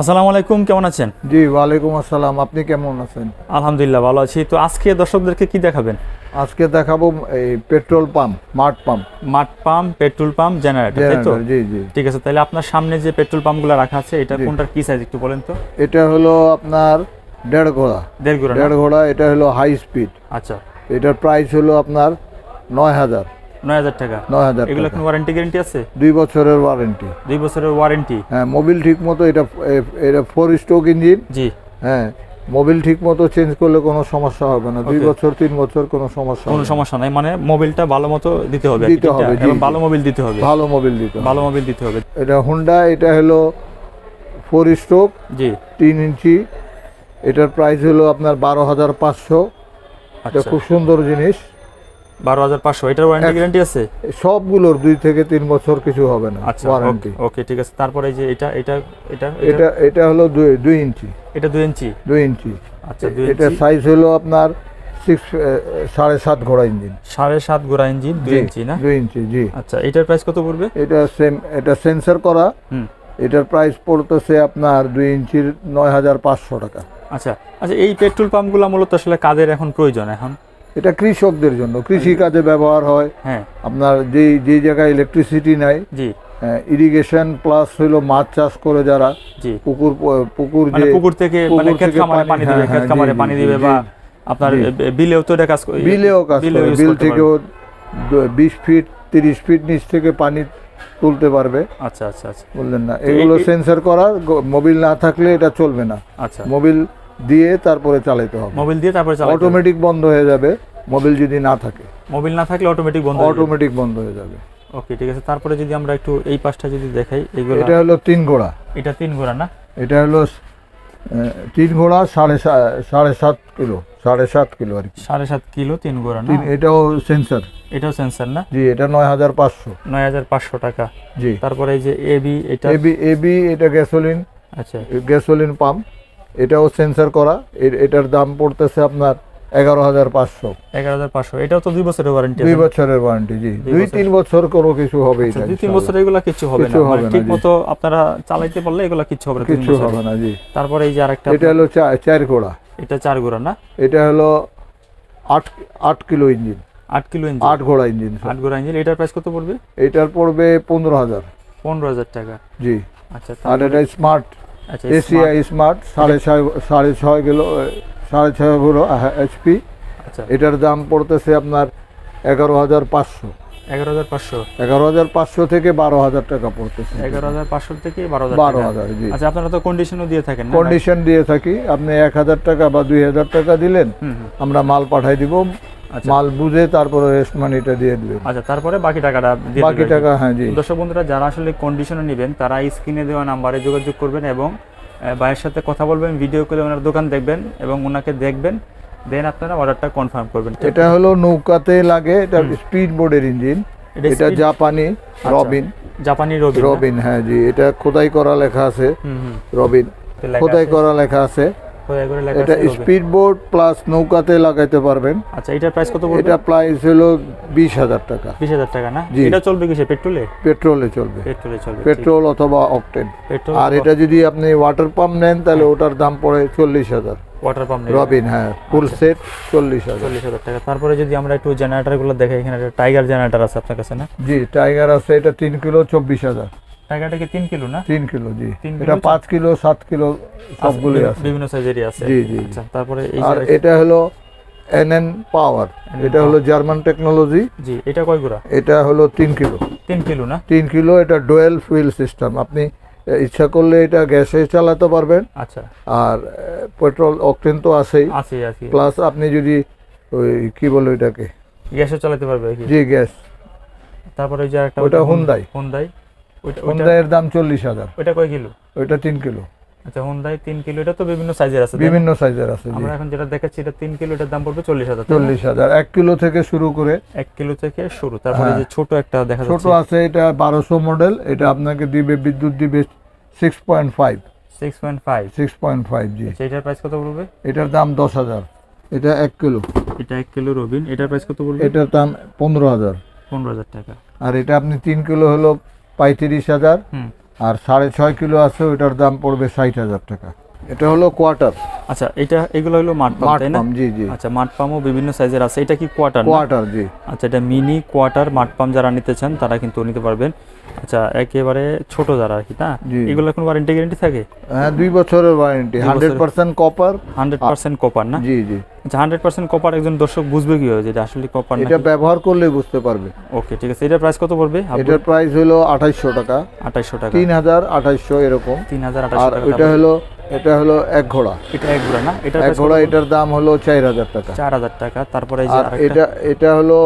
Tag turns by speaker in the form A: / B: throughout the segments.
A: আসসালামু আলাইকুম কেমন আছেন?
B: জি ওয়ালাইকুম আসসালাম। আপনি কেমন আছেন?
A: আলহামদুলিল্লাহ ভালো আছি। তো আজকে দর্শকদেরকে কি দেখাবেন?
B: আজকে দেখাবো এই পেট্রোল পাম্প মাঠ পাম্প।
A: মাঠ পাম্প পেট্রোল পাম্প জেনারেটর তাই তো?
B: জি জি।
A: ঠিক আছে তাহলে আপনার সামনে যে পেট্রোল পাম্পগুলো রাখা আছে এটা কোনটার কি সাইজ একটু বলেন তো?
B: এটা হলো আপনার দেড় ঘোড়া।
A: দেড় ঘোড়া
B: দেড় ঘোড়া এটা হলো হাই স্পিড
A: আচ্ছা।
B: এটার প্রাইস হলো আপনার নয় হাজার।
A: নয় হাজার টাকা।
B: নয় হাজার
A: এগুলো
B: টাকা।
A: কোনো ওয়ারেন্টি গ্যারেন্টি আছে?
B: দুই বছরের ওয়ারেন্টি
A: দুই বছরের ওয়ারেন্টি
B: হ্যাঁ মোবিল এটা এটা ফোর স্ট্রোক ইঞ্জিন
A: জি।
B: হ্যাঁ মোবিল ঠিক মতো চেঞ্জ করলে কোনো সমস্যা হবে না। দুই বছর তিন বছর কোনো সমস্যা
A: কোনো সমস্যা নাই মানে মোবিলটা ভালো মতো দিতে হবে
B: দিতে হবে।
A: ভালো মোবিল দিতে হবে।
B: ভালো মোবিল দিতে।
A: ভালো মোবিল দিতে হবে।
B: এটা হুন্ডা এটা হলো ফোর স্ট্রোক
A: জি।
B: তিন ইঞ্চি। এটার প্রাইস হলো আপনার বারো হাজার পাঁচশো। এটা
A: আচ্ছা।
B: খুব সুন্দর জিনিস।
A: বারো হাজার পাঁচশো। এটার ওয়ারেন্টি গ্যারেন্টি আছে?
B: সবগুলোর দুই থেকে তিন বছর কিছু হবে না
A: আচ্ছা
B: ওয়ারেন্টি
A: ওকে ঠিক আছে। তারপরে এই যে এটা এটা এটা
B: এটা? এটা হলো দুই দুই ইঞ্চি।
A: এটা দুই ইঞ্চি?
B: দুই ইঞ্চি।
A: আচ্ছা দুই
B: এটা
A: ইঞ্চি।
B: সাইজ হলো আপনার সিক্স সাড়ে সাত ঘোড়া ইঞ্জিন।
A: সাড়ে সাত ইঞ্জিন দুই ইঞ্চি না?
B: দুই ইঞ্চি জি।
A: আচ্ছা এটার প্রাইস কত পড়বে?
B: এটা সেম এটা সেন্সর করা।
A: হুম।
B: এটার প্রাইস পড়তেছে আপনার দুই ইঞ্চির নয় হাজার পাঁচশো টাকা।
A: আচ্ছা আচ্ছা এই পেট্রোল পাম্পগুলো মূলত আসলে কাদের এখন প্রয়োজন এখন?
B: এটা কৃষকদের জন্য। কৃষি কাজে ব্যবহার হয়।
A: হ্যাঁ।
B: আপনার যেই যেই জায়গায় ইলেকট্রিসিটি নাই ইরিগেশন প্লাস হইল মাছ চাষ করে যারা পুকুর পুকুর
A: মানে
B: যে
A: পুকুর থেকে
B: পুকুর
A: মানে ক্ষেত খামারে
B: পানি-
A: পানি দিবে
B: হ্যাঁ,
A: ক্ষেত
B: হ্যাঁ,
A: খামারে পানি দিবে বা আপনার বিলেও তো এটা কাজ
B: বিলেও কাজ করে। বিল থেকেও বিশ ফিট তিরিশ ফিট নিচ থেকে পানি তুলতে পারবে।
A: আচ্ছা আচ্ছা আচ্ছা।
B: বললেন না। এগুলো সেন্সর করা মোবিল না থাকলে এটা চলবে না।
A: আচ্ছা।
B: মোবিল দিয়ে তারপরে চালাতে হবে।
A: মোবিল দিয়ে তারপরে চালাতে।
B: অটোমেটিক বন্ধ হয়ে যাবে মোবিল যদি না থাকে।
A: মোবিল না থাকলে অটোমেটিক বন্ধ
B: অটোমেটিক বন্ধ হয়ে যাবে।
A: ওকে ঠিক আছে। তারপরে যদি আমরা একটু এই পাশটা যদি দেখাই এগুলো
B: এটা হলো তিন ঘোড়া।
A: এটা তিন ঘোড়া না?
B: এটা হলো তিন ঘোড়া সাড়ে সাড়ে সাত কিলো সাড়ে সাত কিলো আর কি।
A: সাড়ে সাত কিলো তিন ঘোড়া না?
B: এটাও সেন্সর
A: এটাও সেন্সার না?
B: জি এটা নয় হাজার পাঁচশো।
A: নয় হাজার পাঁচশো টাকা।
B: জি।
A: তারপরে এই যে এবি এটা
B: এবি এবি এটা গ্যাসোলিন
A: আচ্ছা।
B: গ্যাসোলিন পাম্প এটাও সেন্সর করা। এটার দাম পড়তেছে আপনার এগারো হাজার পাঁচশো।
A: এগারো হাজার পাঁচশো। এটাও তো দুই বছরের ওয়ারেন্টি
B: দুই বছরের ওয়ারেন্টি জি।
A: দুই
B: তিন বছর কোনো কিছু হবে
A: আচ্ছা, দুই তিন বছর এগুলো কিছু হবে না। মানে ঠিক মতো আপনারা চালাইতে পারলে এগুলো কিছু হবে না
B: কিছু হবে না জি।
A: তারপরে এই যে আরেকটা
B: এটা হলো চার ঘোড়া
A: এটা চার ঘোড়া না?
B: এটা হলো আট আট কিলো ইঞ্জিন।
A: আট কিলো ইঞ্জিন।
B: আট ঘোড়া ইঞ্জিন
A: আট ঘোড়া ইঞ্জিন। এটার প্রাইস কত পড়বে?
B: এটার পড়বে পনেরো হাজার।
A: পনেরো হাজার টাকা।
B: জি।
A: আচ্ছা
B: আর এটা স্মার্ট
A: আচ্ছা
B: এসিআই স্মার্ট সাড়ে ছয় সাড়ে ছয় কিলো সাড়ে ছয় কিলো এইচপি
A: আচ্ছা।
B: এটার দাম পড়তেছে আপনার এগারো হাজার পাঁচশো।
A: এগারো হাজার পাঁচশো।
B: এগারো হাজার পাঁচশো থেকে বারো হাজার টাকা পড়তেছে।
A: এগারো হাজার পাঁচশো থেকে বারো হাজার
B: বারো হাজার জি।
A: আচ্ছা আপনারা তো কন্ডিশনও দিয়ে থাকেন
B: কন্ডিশন দিয়ে থাকি। আপনি এক হাজার টাকা বা দুই হাজার টাকা দিলেন। আমরা মাল পাঠাই দিব।
A: আচ্ছা
B: মাল বুঝে তারপরে রেস্ট মানিটা দিয়ে দিবেন
A: আচ্ছা তারপরে বাকি টাকাটা
B: বাকি টাকা হ্যাঁ জি।
A: দর্শক বন্ধুরা যারা আসলে কন্ডিশনে নেবেন তারা স্ক্রিনে দেওয়া নাম্বারে যোগাযোগ করবেন এবং ভাইয়ের সাথে কথা বলবেন ভিডিও করে ওনার দোকান দেখবেন এবং ওনাকে দেখবেন দেন আপনারা অর্ডারটা কনফার্ম করবেন।
B: এটা হলো নৌকাতে লাগে এটা স্পিড বোর্ডের ইঞ্জিন
A: এটা
B: জাপানি
A: আচ্ছা,
B: রবিন
A: জাপানি রবি না?
B: রবিন হ্যাঁ জি। এটা খোদাই করা লেখা আছে রবিন খোদাই করা লেখা আছে। এটা স্পিড বোর্ড প্লাস নৌকাতে লাগাইতে পারবেন।
A: আচ্ছা এটার প্রাইস কত পড়বে?
B: এটা প্রাইস হলো বিশ হাজার টাকা।
A: বিশ হাজার টাকা না। এটা চলবে কিসে পেট্রোলে?
B: পেট্রোলে চলবে।
A: পেট্রোলে চলবে
B: পেট্রোল অথবা অকটেন আর এটা যদি আপনি ওয়াটার পাম্প নেন তাহলে ওটার দাম পড়ে চল্লিশ হাজার।
A: ওয়াটার পাম্প
B: রবিন হ্যাঁ ফুল সেট চল্লিশ হাজার।
A: চল্লিশ হাজার টাকা। তারপরে যদি আমরা একটু জেনারেটরগুলো দেখে এখানে একটা টাইগার জেনারেটার আছে আপনার কাছে না?
B: জি টাইগার আছে এটা তিন কিলো চব্বিশ হাজার।
A: কি তিন কিলো না?
B: তিন কিলো জি। এটা পাঁচ কিলো সাত কিলো সবগুলোই আছে।
A: বিভিন্ন সাইজেরই আছে।
B: জি, জি,
A: আচ্ছা তারপরে এই
B: আর এটা হলো এনএন পাওয়ার এটা হলো জার্মান টেকনোলজি
A: জি এটা কয় গুড়া?
B: এটা হলো তিন কিলো।
A: তিন কিলো না?
B: তিন কিলো এটা ডোয়েল ফুয়েল সিস্টেম আপনি ইচ্ছা করলে এটা গ্যাসে চালাতে পারবেন।
A: আচ্ছা।
B: আর পেট্রোল অকটেন তো আছেই।
A: আছে আছে
B: প্লাস আপনি যদি ওই কি বলে এটাকে
A: গ্যাসে চালাতে পারবে
B: জি গ্যাস।
A: তারপরে ওই যে একটা
B: ওটা হুন্দাই।
A: হুন্দাই ওইটা ওইটা
B: হোন্ডাইয়ের দাম চল্লিশ হাজার।
A: ওইটা কয় কিলো?
B: ওইটা তিন কিলো।
A: আচ্ছা হুন্দাই তিন কিলো এটা তো বিভিন্ন সাইজের আছে
B: বিভিন্ন সাইজের আছে
A: আমরা এখন যেটা দেখাচ্ছি এটা তিন কিলো এটার দাম পড়বে চল্লিশ হাজার
B: চল্লিশ হাজার। এক কিলো থেকে শুরু করে
A: এক কিলো থেকে শুরু। তারপরে যে ছোট একটা দেখা
B: হ্যাঁ। ছোট আছে এটা বারোশো মডেল এটা আপনাকে দিবে বিদ্যুৎ দিবে six point five
A: six point five
B: six point five জি।
A: এটার প্রাইস কত পড়বে?
B: এটার দাম দশ হাজার। এটা এক কিলো।
A: এটা এক কিলো রবিন। এটার প্রাইস কত পড়বে?
B: এটার দাম পনেরো হাজার।
A: পনেরো হাজার টাকা।
B: আর এটা আপনি তিন কিলো হলো পঁয়ত্রিশ হাজার। আর সাড়ে ছয় কিলো আছে ওইটার দাম পড়বে ষাট হাজার টাকা। এটা হলো কোয়ার্টার
A: আচ্ছা এটা এগুলো হলো মাঠ পাম্প তাই না?
B: জি জি।
A: আচ্ছা মাঠ পাম্পও বিভিন্ন সাইজের আছে। এটা কি কোয়ার্টার
B: কোয়ার্টার জি।
A: আচ্ছা এটা মিনি কোয়ার্টার মাঠ পাম্প যারা নিতে চান তারা কিন্তু নিতে পারবেন। আচ্ছা একেবারে ছোট যারা আর কি না এগুলো কোনো ওয়ারেন্টি গ্যারেন্টি থাকে?
B: হ্যাঁ দুই বছরের warranty hundred percent copper
A: hundred percent copper না?
B: জি জি।
A: আচ্ছা হান্ড্রেড পার্সেন্ট কপার একজন দর্শক বুঝবে কি যে এটা আসলে কপার না
B: এটা ব্যবহার করলে বুঝতে পারবে।
A: ওকে ঠিক আছে। এটার প্রাইস কত পড়বে?
B: এটার প্রাইস হলো আঠাইশশো টাকা।
A: আঠাইশশো টাকা।
B: তিন হাজার আঠাইশশো এরকম।
A: তিন হাজার
B: আর
A: আঠাইশশো টাকা
B: এটা হলো এটা হলো এক ঘোড়া।
A: এটা এক ঘোড়া না? এটার
B: এক ঘোড়া এটার দাম হলো চার হাজার টাকা।
A: চার হাজার টাকা। তারপরে এই যে
B: এটা এটা হলো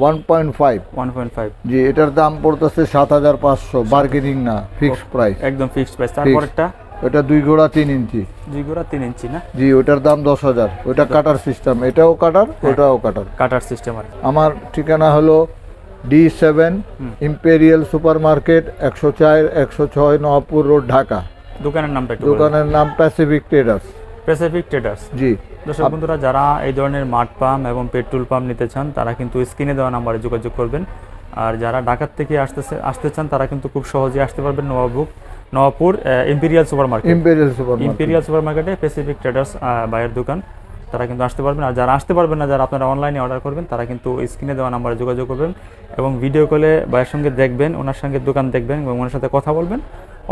B: one point five.
A: One point five.
B: জি এটার দাম পড়তেছে সাত হাজার পাঁচশো বার্গেনিং না ফিক্সড প্রাইস
A: একদম ফিক্সড প্রাইস তারপরেরটা?
B: এটা দুই ঘোড়া তিন ইঞ্চি।
A: দুই ঘোড়া তিন ইঞ্চি না?
B: জি ওটার দাম দশ হাজার। ওটা কাটার সিস্টেম এটাও কাটার
A: হ্যাঁ।
B: ওটাও কাটার
A: কাটার সিস্টেম আর
B: আমার ঠিকানা হলো D seven imperial super market একশো চার একশো ছয় নবাবপুর রোড ঢাকা।
A: দোকানের নামটা
B: দোকানের নাম প্যাসিফিক ট্রেডার্স
A: প্যাসিফিক ট্রেডার্স
B: জি।
A: দর্শক বন্ধুরা যারা এই ধরনের মাঠ পাম্প এবং পেট্রোল পাম্প নিতে চান তারা কিন্তু স্ক্রিনে দেওয়া নাম্বারে যোগাযোগ করবেন। আর যারা ঢাকার থেকে আসতেছে আসতে চান তারা কিন্তু খুব সহজে আসতে পারবেন নবাবুক Nawabpur imperial super market
B: imperial super market
A: imperial super মার্কেটে প্যাসিফিক ট্রেডার্স বাইয়ের দোকান। তারা কিন্তু আসতে পারবেন। আর যারা আসতে পারবেন না যারা আপনারা অনলাইনে অর্ডার করবেন তারা কিন্তু স্ক্রিনে দেওয়া নাম্বারে যোগাযোগ করবেন এবং ভিডিও কলে ভাইয়ের সঙ্গে দেখবেন ওনার সঙ্গে দোকান দেখবেন এবং ওনার সাথে কথা বলবেন।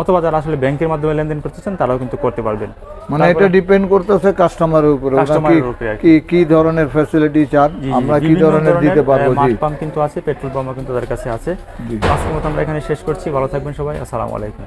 A: অথবা যারা আসলে ব্যাংকের মাধ্যমে লেনদেন করতেছেন তারাও কিন্তু করতে পারবেন।
B: মানে এটা ডিপেন্ড করতেছে কাস্টমারের উপরে। কি
A: কাস্টমারের উপরে কি।
B: ধরনের ফ্যাসিলিটি চান? আমরা কি ধরনের দিতে পারব জি?
A: পাম্প কিন্তু আছে পেট্রোল পাম্প কিন্তু তাদের কাছে আছে। আজকের মতো আমরা এখানে শেষ করছি। ভালো থাকবেন সবাই। আসসালামু আলাইকুম।